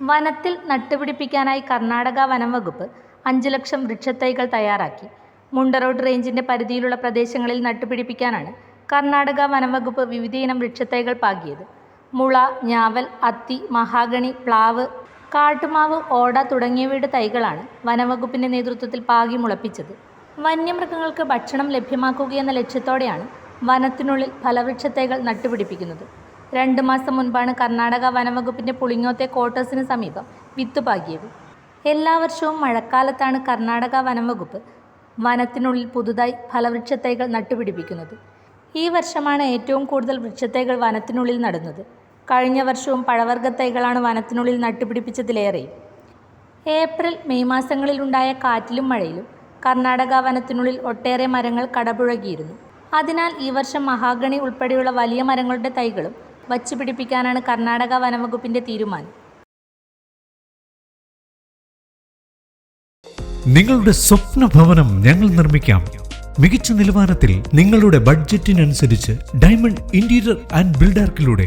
വനത്തിൽ നട്ടുപിടിപ്പിക്കാനായി കർണാടക വനം വകുപ്പ് അഞ്ച് ലക്ഷം വൃക്ഷത്തൈകൾ തയ്യാറാക്കി. മുണ്ടറോഡ് റേഞ്ചിന്റെ പരിധിയിലുള്ള പ്രദേശങ്ങളിൽ നട്ടുപിടിപ്പിക്കാനാണ് കർണാടക വനം വകുപ്പ് വിവിധയിനം വൃക്ഷത്തൈകൾ പാകിയത്. മുള ഞാവൽ അത്തി മഹാഗണി പ്ലാവ് കാട്ടുമാവ് ഓട തുടങ്ങിയവയുടെ തൈകളാണ് വനംവകുപ്പിന്റെ നേതൃത്വത്തിൽ പാകി മുളപ്പിച്ചത്. വന്യമൃഗങ്ങൾക്ക് ഭക്ഷണം ലഭ്യമാക്കുകയെന്ന ലക്ഷ്യത്തോടെയാണ് വനത്തിനുള്ളിൽ ഫലവൃക്ഷ തൈകൾ നട്ടുപിടിപ്പിക്കുന്നത്. രണ്ട് മാസം മുൻപാണ് കർണാടക വനംവകുപ്പിന്റെ പുളിങ്ങോത്തെ ക്വാർട്ടേഴ്സിന് സമീപം വിത്തുപാകിയത് എല്ലാ വർഷവും മഴക്കാലത്താണ് കർണാടക വനംവകുപ്പ് വനത്തിനുള്ളിൽ പുതുതായി ഫലവൃക്ഷത്തൈകൾ നട്ടുപിടിപ്പിക്കുന്നത്. ഈ വർഷമാണ് ഏറ്റവും കൂടുതൽ വൃക്ഷത്തൈകൾ വനത്തിനുള്ളിൽ നടുന്നത്. കഴിഞ്ഞ വർഷവും പഴവർഗത്തൈകളാണ് വനത്തിനുള്ളിൽ നട്ടുപിടിപ്പിച്ചതിലേറെ. ഏപ്രിൽ മെയ് മാസങ്ങളിലുണ്ടായ കാറ്റിലും മഴയിലും കർണാടക വനത്തിനുള്ളിൽ ഒട്ടേറെ മരങ്ങൾ കടപുഴകിയിരുന്നു. അതിനാൽ ഈ വർഷം മഹാഗണി ഉൾപ്പെടെയുള്ള വലിയ മരങ്ങളുടെ തൈകളും വച്ചുപിടിപ്പിക്കാനാണ് കർണാടക വനവകുപ്പിന്റെ തീരുമാനം. നിങ്ങളുടെ സ്വപ്ന ഭവനം ഞങ്ങൾ നിർമ്മിക്കാം. മികച്ച നിലവാരത്തിൽ നിങ്ങളുടെ ബഡ്ജറ്റിനനുസരിച്ച് ഡയമണ്ട് ഇന്റീരിയർ ആൻഡ് ബിൽഡാർക്കിലൂടെ